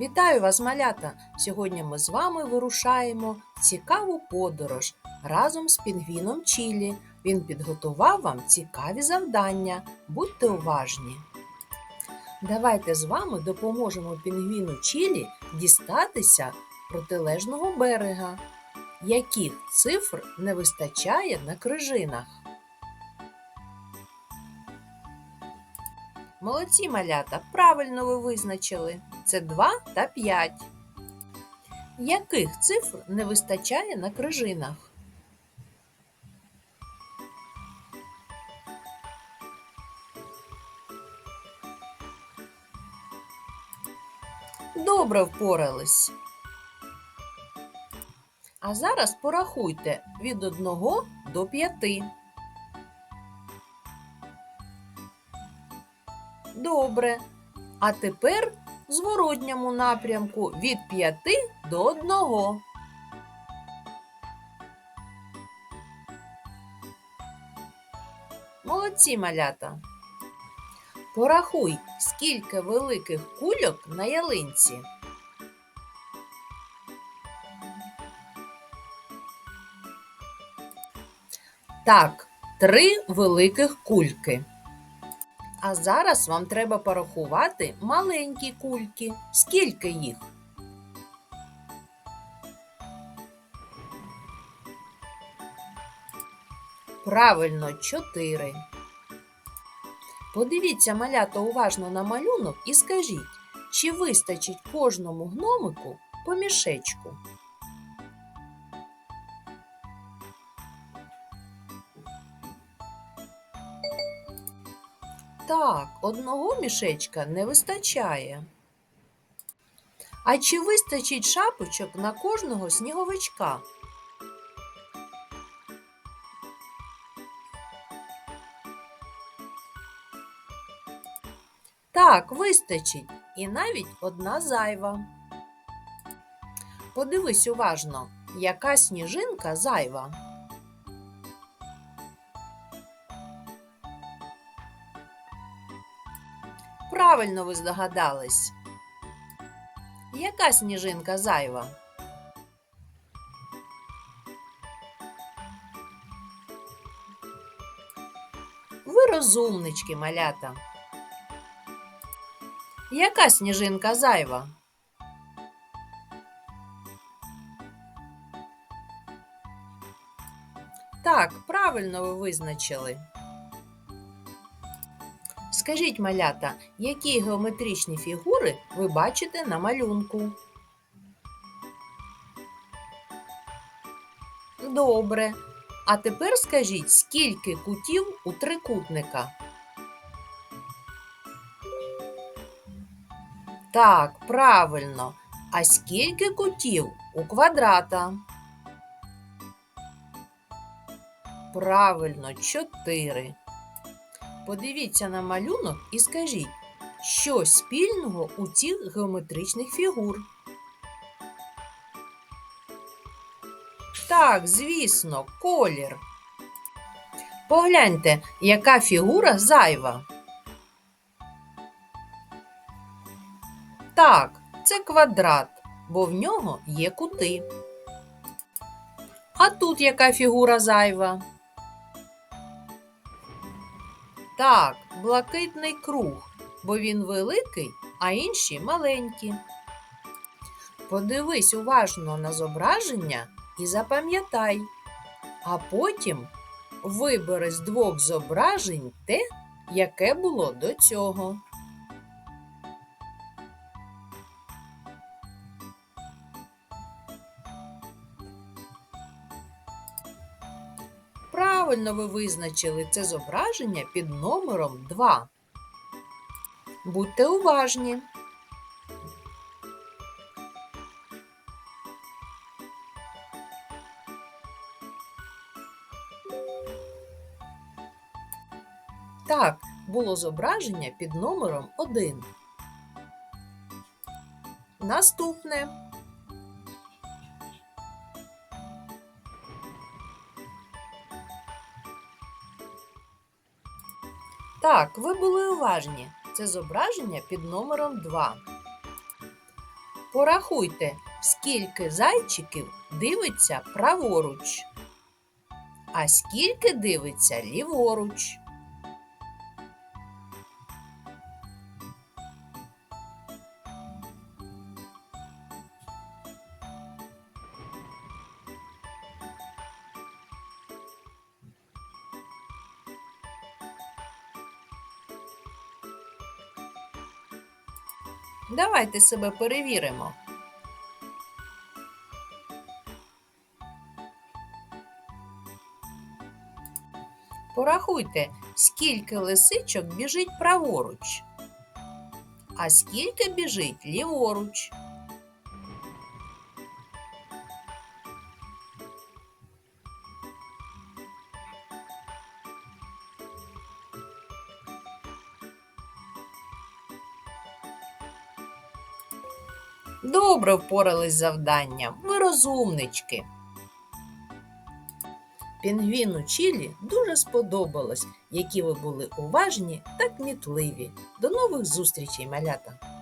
Вітаю вас, малята! Сьогодні ми з вами вирушаємо цікаву подорож разом з пінгвіном Чілі. Він підготував вам цікаві завдання. Будьте уважні! Давайте з вами допоможемо пінгвіну Чілі дістатися протилежного берега. Яких цифр не вистачає на крижинах? Молодці малята, правильно ви визначили. Це 2 та 5. Яких цифр не вистачає на крижинах? Добре впорались. А зараз порахуйте від 1 до 5. Добре. А тепер зворотньому напрямку від 5 до 1. Молодці малята. Порахуй, скільки великих кульок на ялинці. Так, три великих кульки. А зараз вам треба порахувати маленькі кульки. Скільки їх? Правильно, чотири. Подивіться малята уважно на малюнок і скажіть, чи вистачить кожному гномику по мішечку? Так, одного мішечка не вистачає. А чи вистачить шапочок на кожного сніговичка? Так, вистачить, і навіть одна зайва. Подивись уважно, яка сніжинка зайва. Правильно ви здогадались. Яка сніжинка зайва? Ви розумнички, малята. Яка сніжинка зайва? Так, правильно ви визначили. Скажіть, малята, які геометричні фігури ви бачите на малюнку? Добре. А тепер скажіть, скільки кутів у трикутника? Так, правильно. А скільки кутів у квадрата? Правильно, чотири. Подивіться на малюнок і скажіть, що спільного у цих геометричних фігур? Так, звісно, колір. Погляньте, яка фігура зайва. Так, це квадрат, бо в нього є кути. А тут яка фігура зайва? Так, блакитний круг, бо він великий, а інші маленькі. Подивись уважно на зображення і запам'ятай, а потім вибери з двох зображень те, яке було до цього. Правильно ви визначили це зображення під номером 2. Будьте уважні. Так, було зображення під номером 1. Наступне. Так, ви були уважні. Це зображення під номером 2. Порахуйте, скільки зайчиків дивиться праворуч, а скільки дивиться ліворуч. Давайте себе перевіримо. Порахуйте, скільки лисичок біжить праворуч, а скільки біжить ліворуч. Добре впорались з завданням. Ви розумнички. Пінгвіну Чілі дуже сподобалось, які ви були уважні та кмітливі. До нових зустрічей, малята!